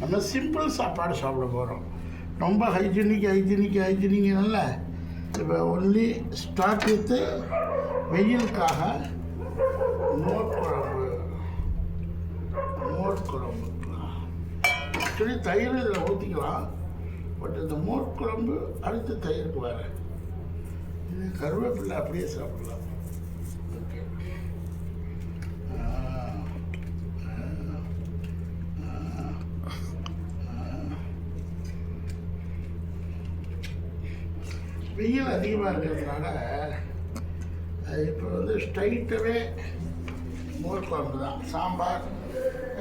நம்ம சிம்பிள் சாப்பாடு சாப்பிட போகிறோம் ரொம்ப ஹைஜீனிக் ஹைஜீனிக் ஹைஜீனிக்னால இப்போ ஒன்லி ஸ்டார்ட் வித்து வெயிலுக்காக மோர் குழம்பு மோர் குழம்பு ஆக்சுவலி தயிர் இதில் ஊற்றிக்கலாம் பட் இந்த மோர் குழம்பு அடுத்து தயிருக்கு வேறு. கருவேப்பிலை அப்படியே சாப்பிடலாம். வெயில் அதிகமாக இருக்கிறதுனால அது இப்போ வந்து ஸ்ட்ரைட்டாகவே மோர் குழம்பு தான். சாம்பார்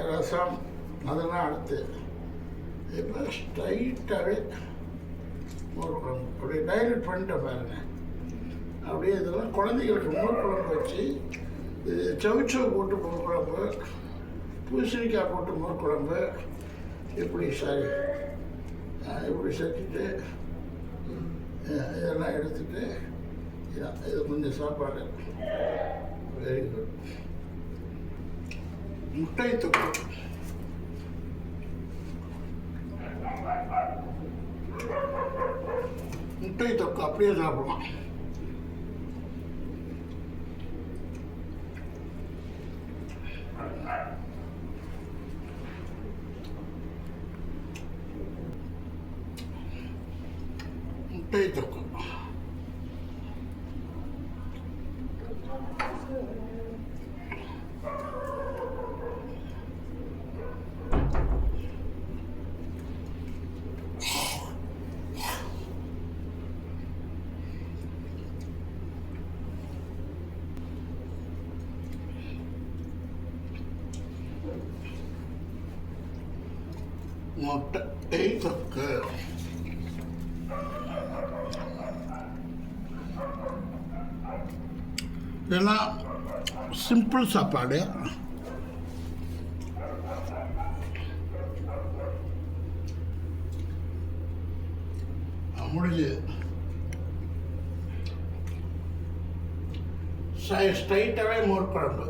ரசம் அதெல்லாம் அடுத்து. இப்போ ஸ்ட்ரைட்டாகவே மோர் குழம்பு. அப்படியே டைலட் பண்ணிட்ட பாருங்க. அப்படியே இதெல்லாம் குழந்தைகளுக்கு மோர் குழம்பு வச்சு இது சவுச்சவு போட்டு மோர் குழம்பு பூசணிக்காய் போட்டு மோர் குழம்பு இப்படி சரி இப்படி செஞ்சுட்டு இதெல்லாம் எடுத்துட்டு இது கொஞ்சம் சாப்பாடு. வெரி குட் முட்டை தொக்கு முட்டை தொக்கு அப்படியே சாப்பிடலாம். முட்டை தொக்கு முட்டை ஏன்னா சிம்பிள் சாப்பாடு. முடிஞ்சு ஸ்ட்ரைட்டாகவே மோர் குழம்பு.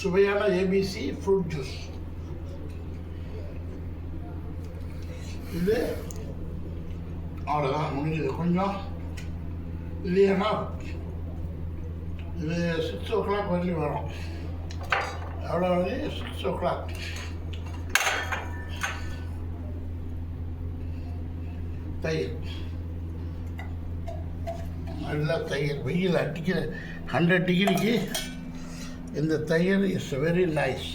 சுவையான ஏபிசி ஃப்ரூட் ஜூஸ் இது. அவ்வளோதான் முடிஞ்சது. கொஞ்சம் இது ஏன்னா இது சிக்ஸ் ஓ கிளாக் வரலையும் வரும். எவ்வளோ வந்து சிக்ஸ் ஓ கிளாக் தயிர். நல்லா தயிர். வெயில் அடிக்கிற ஹண்ட்ரட் டிகிரிக்கு இந்த தயிர் இஸ் வெரி நைஸ்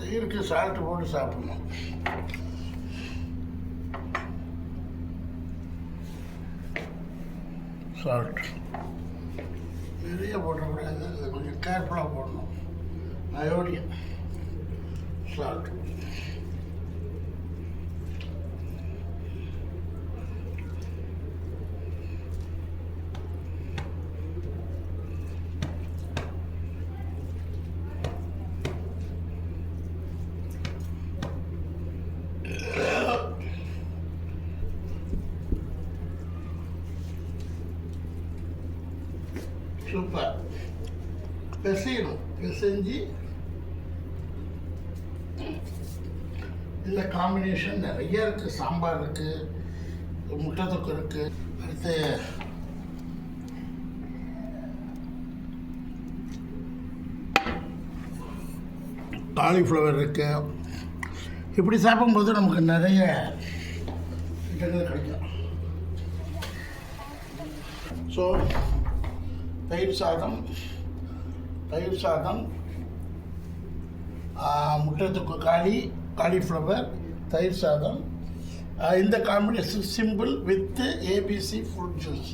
தயிருக்கு சால்ட் போட்டு சாப்பிடணும். சால்ட் நிறைய போட்டக்கூடாது அது கொஞ்சம் கேர்ஃபுல்லாக போடணும். அயோடியம் சால்ட் சூப்பர் பிசையணும் பிசைஞ்சு இந்த காம்பினேஷன் நிறைய இருக்குது சாம்பார் இருக்குது முட்டை தொக்கு இருக்குது அடுத்து காலிஃப்ளவர் இருக்குது இப்படி சாப்பிடும்போது நமக்கு நிறைய கிடைக்கும். ஸோ தயிர் சாதம் தயிர் சாதம் முட்டை தொக்கு காளி காலிஃப்ளவர் தயிர் சாதம். இந்த combination simple with ABC fruit juice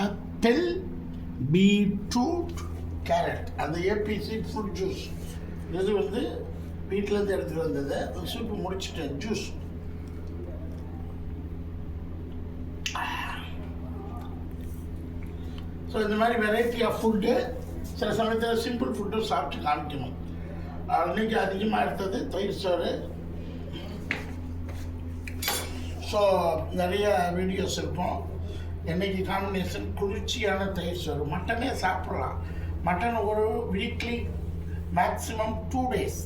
apple beetroot carrot அந்த ஏபிசி ஃப்ரூட் ஜூஸ் இது வந்து வீட்டிலேருந்து எடுத்துகிட்டு வந்தது? சூப்பு முடிச்சுட்டேன் ஜூஸ் ஸோ இந்த மாதிரி வெரைட்டி ஆஃப் ஃபுட்டு சில சமயத்தில் சிம்பிள் ஃபுட்டும் சாப்பிட்டு காமிக்கணும். அன்றைக்கி அதிகமாக எடுத்தது தயிர் சோறு. ஸோ நிறைய வீடியோஸ் இருக்கும். என்னைக்கு காம்பினேஷன் குளிர்ச்சியான தயிர் சோறு. மட்டனே சாப்பிட்லாம். மட்டன் ஒரு weekly maximum two days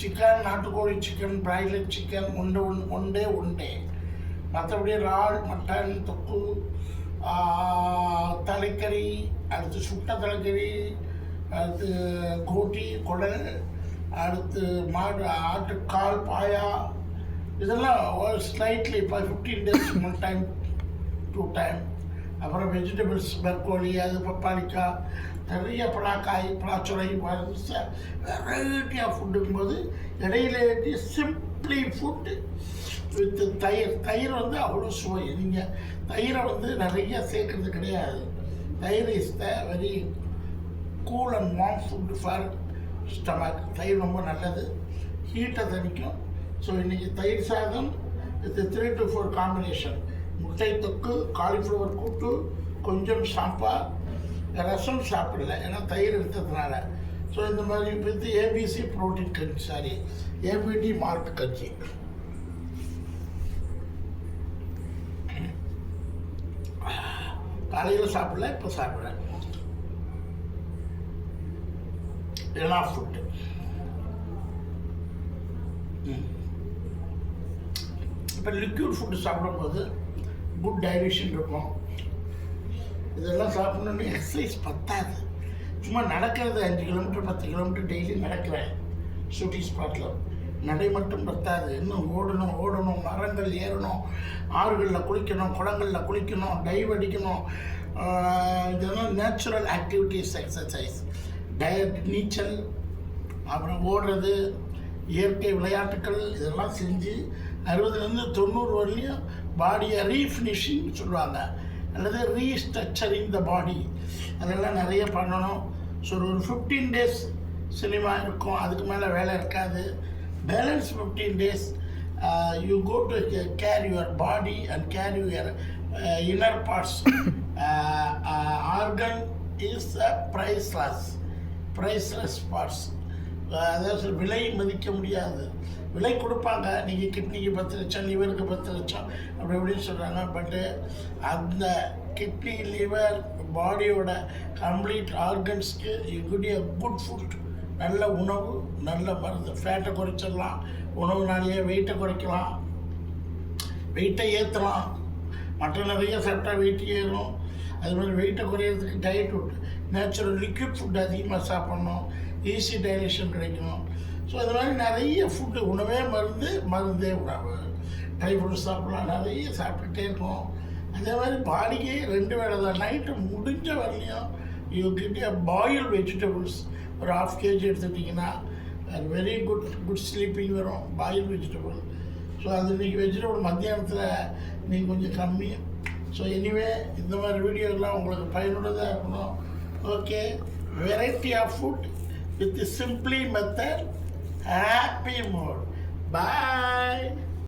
chicken நாட்டுக்கோழி சிக்கன் பிராய்லர் சிக்கன் ஒன்று one one day one day மற்றபடி இறால் மட்டன் தொக்கு தலைக்கறி அடுத்து சுட்ட தலைக்கறி அடுத்து கோட்டி குடல் அடுத்து மாடு ஆட்டுக்கால் பாயா. இதெல்லாம் ஸ்லைட்லி இப்போ fifteen days one time two time அப்புறம் வெஜிடபிள்ஸ் பர்கோலி அது பப்பாளிக்காய் நிறைய பலாக்காய் பலாச்சுரை வெரைட்டி ஆஃப் ஃபுட்டுங்கும்போது இடையில சிம்பிளி ஃபுட்டு வித்து தயிர். தயிர் வந்து அவ்வளோ சுவை. நீங்கள் தயிரை வந்து நிறைய சேர்க்கறது கிடையாது. தயிர் is the very cool and warm food for stomach தயிர் ரொம்ப நல்லது. ஹீட்டை தணிக்கும். ஸோ இன்றைக்கி தயிர் சாதம் with three to four combination முட்டை தொக்கு காலிஃப்ளவர் கூட்டு கொஞ்சம் சாம்பார். ரசம் சாப்பிடல. ஏன்னா தயிர் எடுத்ததுனால. ஸோ இந்த மாதிரி வித் ஏபிசி ப்ரோட்டீன் கஞ்சி சாரி ஏபிடி மார்க் கஞ்சி காலையில் சாப்பிடல இப்போ சாப்பிட்றேன் எல்லா ஃபுட்டு இப்போ லிக்யூட் ஃபுட்டு சாப்பிடும்போது குட் டைஜஷன் இருக்கும். இதெல்லாம் சாப்பிடணுன்னு எக்ஸசைஸ் பத்தாது. சும்மா நடக்கிறது அஞ்சு கிலோமீட்டர் பத்து கிலோமீட்டர் டெய்லி நடக்கிறேன். ஷூட்டிங் ஸ்பாட்டில் நடை மட்டும் பத்தாது. இன்னும் ஓடணும் ஓடணும் மரங்கள் ஏறணும் ஆறுகளில் குளிக்கணும் குளங்களில் குளிக்கணும் டைவ் அடிக்கணும். இதெல்லாம் நேச்சுரல் ஆக்டிவிட்டீஸ் எக்ஸசைஸ் டயட் நீச்சல் அப்புறம் ஓடுறது இயற்கை விளையாட்டுக்கள் இதெல்லாம் செஞ்சு அறுபதுலேருந்து தொண்ணூறு வரலையும் பாடியை ரீஃபினிஷிங் சொல்லுவாங்க. அல்லது ரீஸ்ட்ரக்சரிங் த பாடி அதெல்லாம் நிறைய பண்ணணும். ஸோ ஒரு ஃபிஃப்டீன் டேஸ் சினிமா இருக்கும். அதுக்கு மேலே வேலை இருக்காது. Balance fifteen days you go to care your body and care your inner parts organ is a priceless priceless parts அதாவது விலை மதிக்க முடியாது. விலை கொடுப்பாங்க. நீங்கள் கிட்னிக்கு பத்து லட்சம் லிவருக்கு பத்து லட்சம் அப்படி இப்படின்னு சொல்கிறாங்க பட்டு அந்த கிட்னி லிவர் பாடியோட complete ஆர்கன்ஸ்க்கு you good a good food நல்ல உணவு நல்ல மருந்து ஃபேட்டை குறைச்சிடலாம். உணவுனாலேயே வெயிட்டை குறைக்கலாம். வெயிட்டை ஏற்றலாம் மற்ற நிறைய சாப்பிட்டா வெயிட் ஏறும். அது மாதிரி வெயிட்டை குறையிறதுக்கு diet food natural liquid food அதிகமாக சாப்பிட்ணும். ஈஸி டைஜஷன் கிடைக்கும் ஸோ அது மாதிரி நிறைய ஃபுட்டு உணவே மருந்து மருந்தே உணவு. ட்ரை ஃப்ரூட் சாப்பிட்லாம். நிறைய சாப்பிட்டுட்டே இருக்கும். அதே மாதிரி பாடிக்கே ரெண்டு வேளை தான். நைட்டு முடிஞ்ச வரலையும் யூ கிட் பாயில் வெஜிடபிள்ஸ் ஒரு ஹாஃப் கேஜி எடுத்துக்கிட்டிங்கன்னா அது வெரி குட் குட் ஸ்லீப்பிங் வரும் பாயில் வெஜிடபிள் ஸோ அது இன்றைக்கி வெஜிடபிள் மத்தியானத்தில் நீங்கள் கொஞ்சம் கம்மி. ஸோ எனிவே இந்த மாதிரி வீடியோலாம் உங்களுக்கு பயனுள்ளதாக இருக்கணும். Okay variety of food with simply method happy mode bye